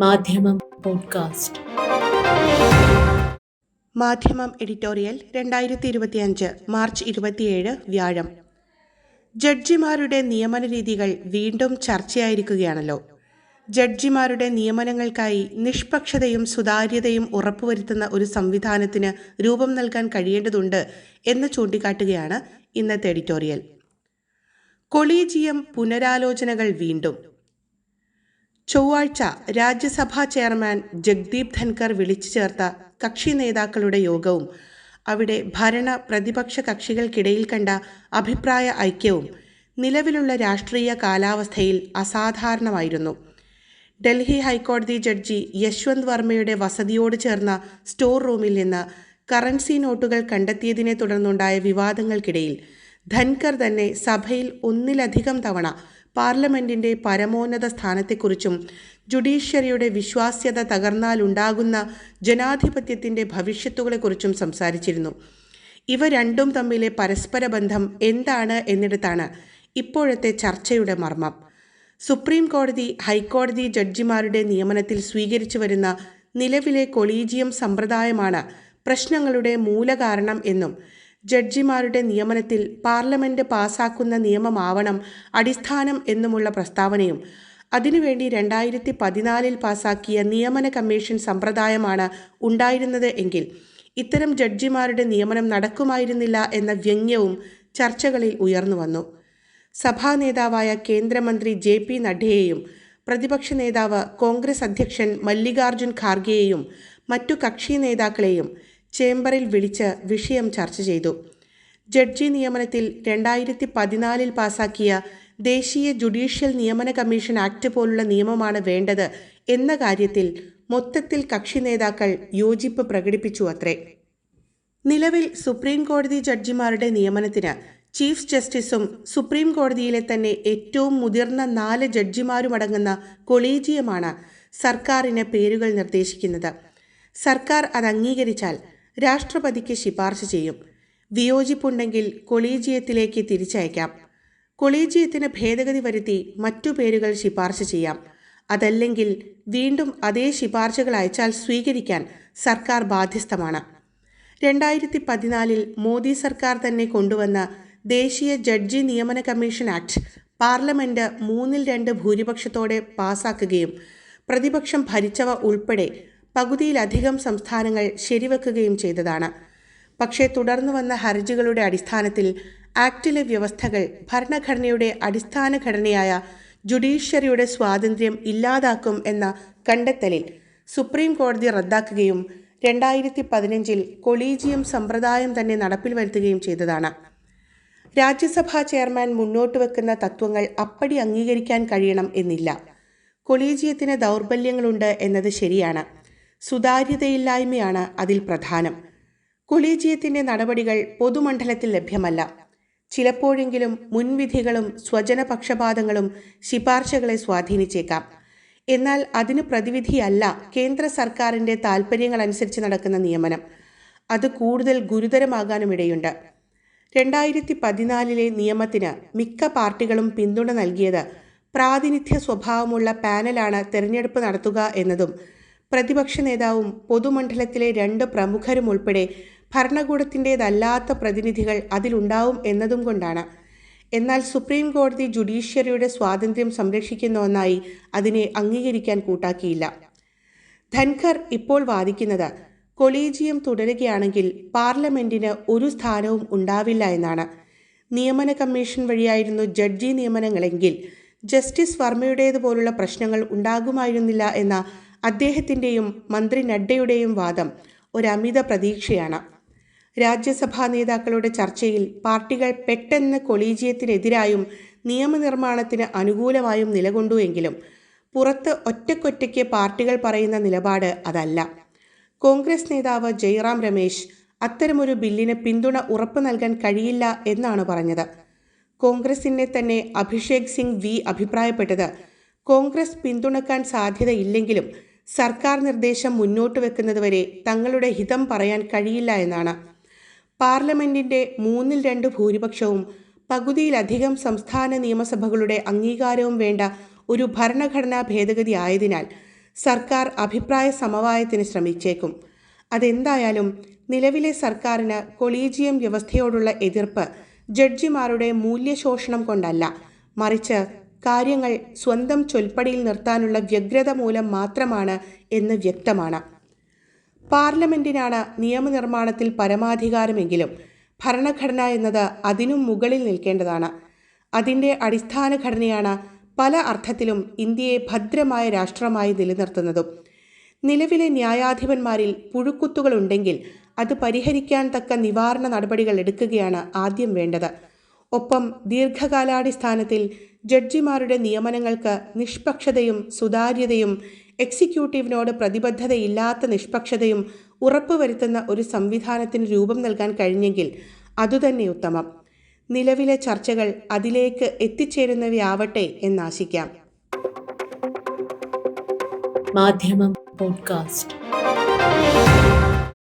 മാധ്യമം പോഡ്കാസ്റ്റ്. മാധ്യമം എഡിറ്റോറിയൽ രണ്ടായിരത്തി ഇരുപത്തിയഞ്ച് മാർച്ച് ഇരുപത്തിയേഴ് വ്യാഴം. ജഡ്ജിമാരുടെ നിയമന രീതികൾ വീണ്ടും ചർച്ചയായിരിക്കുകയാണല്ലോ. ജഡ്ജിമാരുടെ നിയമനങ്ങൾക്കായി നിഷ്പക്ഷതയും സുതാര്യതയും ഉറപ്പുവരുത്തുന്ന ഒരു സംവിധാനത്തിന് രൂപം നൽകാൻ കഴിയേണ്ടതുണ്ട് എന്ന് ചൂണ്ടിക്കാട്ടുകയാണ് ഇന്നത്തെ എഡിറ്റോറിയൽ. കൊളീജിയം പുനരാലോചനകൾ വീണ്ടും. ചൊവ്വാഴ്ച രാജ്യസഭാ ചെയർമാൻ ജഗ്ദീപ് ധൻകർ വിളിച്ചു ചേർത്ത കക്ഷി നേതാക്കളുടെ യോഗവും അവിടെ ഭരണ പ്രതിപക്ഷ കക്ഷികൾക്കിടയിൽ കണ്ട അഭിപ്രായ ഐക്യവും നിലവിലുള്ള രാഷ്ട്രീയ കാലാവസ്ഥയിൽ അസാധാരണമായിരുന്നു. ഡൽഹി ഹൈക്കോടതി ജഡ്ജി യശ്വന്ത് വർമ്മയുടെ വസതിയോട് ചേർന്ന സ്റ്റോർ റൂമിൽ നിന്ന് കറൻസി നോട്ടുകൾ കണ്ടെത്തിയതിനെ തുടർന്നുണ്ടായ വിവാദങ്ങൾക്കിടയിൽ ധൻകർ തന്നെ സഭയിൽ ഒന്നിലധികം തവണ പാർലമെന്റിന്റെ പരമോന്നത സ്ഥാനത്തെക്കുറിച്ചും ജുഡീഷ്യറിയുടെ വിശ്വാസ്യത തകർന്നാലുണ്ടാകുന്ന ജനാധിപത്യത്തിന്റെ ഭവിഷ്യത്തുകളെക്കുറിച്ചും സംസാരിച്ചിരുന്നു. ഇവ രണ്ടും തമ്മിലെ പരസ്പര ബന്ധം എന്താണ് എന്നിടത്താണ് ഇപ്പോഴത്തെ ചർച്ചയുടെ മർമ്മം. സുപ്രീം കോടതി ഹൈക്കോടതി ജഡ്ജിമാരുടെ നിയമനത്തിൽ സ്വീകരിച്ചു വരുന്ന നിലവിലെ കൊളീജിയം സമ്പ്രദായമാണ് പ്രശ്നങ്ങളുടെ മൂലകാരണം എന്നും ജഡ്ജിമാരുടെ നിയമനത്തിൽ പാർലമെന്റ് പാസാക്കുന്ന നിയമമാവണം അടിസ്ഥാനം എന്നുമുള്ള പ്രസ്താവനയും അതിനുവേണ്ടി രണ്ടായിരത്തി പതിനാലിൽ പാസാക്കിയ നിയമന കമ്മീഷൻ സമ്പ്രദായമാണ് ഉണ്ടായിരുന്നത് എങ്കിൽ ഇത്തരം ജഡ്ജിമാരുടെ നിയമനം നടക്കുമായിരുന്നില്ല എന്ന വ്യംഗ്യവും ചർച്ചകളിൽ ഉയർന്നു വന്നു. സഭാ നേതാവായ കേന്ദ്രമന്ത്രി ജെ പി നഡ്ഡയെയും പ്രതിപക്ഷ നേതാവ് കോൺഗ്രസ് അധ്യക്ഷൻ മല്ലികാർജുൻ ഖാർഗെയെയും മറ്റു കക്ഷി നേതാക്കളെയും ചേംബറിൽ വിളിച്ച് വിഷയം ചർച്ച ചെയ്തു. ജഡ്ജി നിയമനത്തിൽ രണ്ടായിരത്തി പതിനാലിൽ പാസാക്കിയ ദേശീയ ജുഡീഷ്യൽ നിയമന കമ്മീഷൻ ആക്ട് പോലുള്ള നിയമമാണ് വേണ്ടത് എന്ന കാര്യത്തിൽ മൊത്തത്തിൽ കക്ഷി നേതാക്കൾ യോജിപ്പ് പ്രകടിപ്പിച്ചു അത്രേ. നിലവിൽ സുപ്രീം കോടതി ജഡ്ജിമാരുടെ നിയമനത്തിന് ചീഫ് ജസ്റ്റിസും സുപ്രീം കോടതിയിലെ തന്നെ ഏറ്റവും മുതിർന്ന നാല് ജഡ്ജിമാരുമടങ്ങുന്ന കൊളീജിയമാണ് സർക്കാരിന് പേരുകൾ നിർദ്ദേശിക്കുന്നത്. സർക്കാർ അത് അംഗീകരിച്ചാൽ രാഷ്ട്രപതിക്ക് ശിപാർശ ചെയ്യും. വിയോജിപ്പുണ്ടെങ്കിൽ കൊളീജിയത്തിലേക്ക് തിരിച്ചയക്കാം. കൊളീജിയത്തിന് ഭേദഗതി വരുത്തി മറ്റു പേരുകൾ ശിപാർശ ചെയ്യാം. അതല്ലെങ്കിൽ വീണ്ടും അതേ ശിപാർശകൾ അയച്ചാൽ സ്വീകരിക്കാൻ സർക്കാർ ബാധ്യസ്ഥമാണ്. രണ്ടായിരത്തി പതിനാലിൽ മോദി സർക്കാർ തന്നെ കൊണ്ടുവന്ന ദേശീയ ജഡ്ജി നിയമന കമ്മീഷൻ ആക്ട് പാർലമെന്റ് മൂന്നിൽ രണ്ട് ഭൂരിപക്ഷത്തോടെ പാസാക്കുകയും പ്രതിപക്ഷം ഭരിച്ചവ ഉൾപ്പെടെ പകുതിയിലധികം സംസ്ഥാനങ്ങൾ ശരിവെക്കുകയും ചെയ്തതാണ്. പക്ഷേ തുടർന്നു വന്ന ഹർജികളുടെ അടിസ്ഥാനത്തിൽ ആക്ടിലെ വ്യവസ്ഥകൾ ഭരണഘടനയുടെ അടിസ്ഥാന ഘടനയായ ജുഡീഷ്യറിയുടെ സ്വാതന്ത്ര്യം ഇല്ലാതാക്കും എന്ന കണ്ടെത്തലിൽ സുപ്രീം കോടതി റദ്ദാക്കുകയും രണ്ടായിരത്തി പതിനഞ്ചിൽ കൊളീജിയം സമ്പ്രദായം തന്നെ നടപ്പിൽ വരുത്തുകയും ചെയ്തതാണ്. രാജ്യസഭാ ചെയർമാൻ മുന്നോട്ട് വെക്കുന്ന തത്വങ്ങൾ അപ്പടി അംഗീകരിക്കാൻ കഴിയണം എന്നില്ല. കൊളീജിയത്തിന് ദൗർബല്യങ്ങളുണ്ട് എന്നത് ശരിയാണ്. സുതാര്യതയില്ലായ്മയാണ് അതിൽ പ്രധാനം. കൊളീജിയത്തിന്റെ നടപടികൾ പൊതുമണ്ഡലത്തിൽ ലഭ്യമല്ല. ചിലപ്പോഴെങ്കിലും മുൻവിധികളും സ്വജനപക്ഷപാതങ്ങളും ശിപാർശകളെ സ്വാധീനിച്ചേക്കാം. എന്നാൽ അതിന് പ്രതിവിധിയല്ല കേന്ദ്ര സർക്കാരിന്റെ താൽപ്പര്യങ്ങളനുസരിച്ച് നടക്കുന്ന നിയമനം. അത് കൂടുതൽ ഗുരുതരമാകാനും ഇടയുണ്ട് രണ്ടായിരത്തി പതിനാലിലെ നിയമത്തിന് മിക്ക പാർട്ടികളും പിന്തുണ നൽകിയത് പ്രാതിനിധ്യ സ്വഭാവമുള്ള പാനലാണ് തെരഞ്ഞെടുപ്പ് നടത്തുക എന്നതും പ്രതിപക്ഷ നേതാവും പൊതുമണ്ഡലത്തിലെ രണ്ട് പ്രമുഖരും ഉൾപ്പെടെ ഭരണകൂടത്തിന്റേതല്ലാത്ത പ്രതിനിധികൾ അതിലുണ്ടാവും എന്നതും കൊണ്ടാണ്. എന്നാൽ സുപ്രീം കോടതി ജുഡീഷ്യറിയുടെ സ്വാതന്ത്ര്യം സംരക്ഷിക്കുന്ന ഒന്നായി അതിനെ അംഗീകരിക്കാൻ കൂട്ടാക്കിയില്ല. ധൻഖർ ഇപ്പോൾ വാദിക്കുന്നത് കൊളീജിയം തുടരുകയാണെങ്കിൽ പാർലമെന്റിന് ഒരു സ്ഥാനവും ഉണ്ടാവില്ല എന്നാണ്. നിയമന കമ്മീഷൻ വഴിയായിരുന്നു ജഡ്ജി നിയമനങ്ങളെങ്കിൽ ജസ്റ്റിസ് വർമ്മയുടേതുപോലുള്ള പ്രശ്നങ്ങൾ ഉണ്ടാകുമായിരുന്നില്ല എന്ന അദ്ദേഹത്തിന്റെയും മന്ത്രി നഡ്ഡയുടെയും വാദം ഒരമിത പ്രതീക്ഷയാണ്. രാജ്യസഭാ നേതാക്കളുടെ ചർച്ചയിൽ പാർട്ടികൾ പെട്ടെന്ന് കൊളീജിയത്തിനെതിരായും നിയമനിർമ്മാണത്തിന് അനുകൂലമായും നിലകൊണ്ടു എങ്കിലും പുറത്ത് ഒറ്റക്കൊറ്റയ്ക്ക് പാർട്ടികൾ പറയുന്ന നിലപാട് അതല്ല. കോൺഗ്രസ് നേതാവ് ജയറാം രമേശ് അത്തരമൊരു ബില്ലിന് പിന്തുണ ഉറപ്പു നൽകാൻ കഴിയില്ല എന്നാണ് പറഞ്ഞത്. കോൺഗ്രസിനെ തന്നെ അഭിഷേക് സിംഗ് വി അഭിപ്രായപ്പെട്ടത് കോൺഗ്രസ് പിന്തുണക്കാൻ സാധ്യതയില്ലെങ്കിലും സർക്കാർ നിർദ്ദേശം മുന്നോട്ട് വെക്കുന്നതുവരെ തങ്ങളുടെ ഹിതം പറയാൻ കഴിയില്ല എന്നാണ്. പാർലമെന്റിന്റെ മൂന്നിൽ രണ്ട് ഭൂരിപക്ഷവും പകുതിയിലധികം സംസ്ഥാന നിയമസഭകളുടെ അംഗീകാരവും വേണ്ട ഒരു ഭരണഘടനാ ഭേദഗതി ആയതിനാൽ സർക്കാർ അഭിപ്രായ സമവായത്തിന് ശ്രമിച്ചേക്കും. അതെന്തായാലും നിലവിലെ സർക്കാരിന് കൊളീജിയം വ്യവസ്ഥയോടുള്ള എതിർപ്പ് ജഡ്ജിമാരുടെ മൂല്യശോഷണം കൊണ്ടല്ല മറിച്ച് കാര്യങ്ങൾ സ്വന്തം ചൊൽപ്പടിയിൽ നിർത്താനുള്ള വ്യഗ്രത മൂലം മാത്രമാണ് എന്ന് വ്യക്തമാണ്. പാർലമെന്റിനാണ് നിയമനിർമ്മാണത്തിൽ പരമാധികാരമെങ്കിലും ഭരണഘടന എന്നത് അതിനും മുകളിൽ നിൽക്കേണ്ടതാണ്. അതിന്റെ അടിസ്ഥാന ഘടനയാണ് പല അർത്ഥത്തിലും ഇന്ത്യയെ ഭദ്രമായ രാഷ്ട്രമായി നിലനിർത്തുന്നതും. നിലവിലെ ന്യായാധിപന്മാരിൽ പുഴുക്കുത്തുകളുണ്ടെങ്കിൽ അത് പരിഹരിക്കാൻ തക്ക നിവാരണ നടപടികൾ എടുക്കുകയാണ് ആദ്യം വേണ്ടത്. ഒപ്പം ദീർഘകാലാടിസ്ഥാനത്തിൽ ജഡ്ജിമാരുടെ നിയമനങ്ങൾക്ക് നിഷ്പക്ഷതയും സുതാര്യതയും എക്സിക്യൂട്ടീവിനോട് പ്രതിബദ്ധതയില്ലാത്ത നിഷ്പക്ഷതയും ഉറപ്പുവരുത്തുന്ന ഒരു സംവിധാനത്തിന് രൂപം നൽകാൻ കഴിഞ്ഞെങ്കിൽ അതുതന്നെ ഉത്തമം. നിലവിലെ ചർച്ചകൾ അതിലേക്ക് എത്തിച്ചേരുന്നവയാവട്ടെ എന്നാശിക്കാം. മാധ്യമം പോഡ്കാസ്റ്റ്.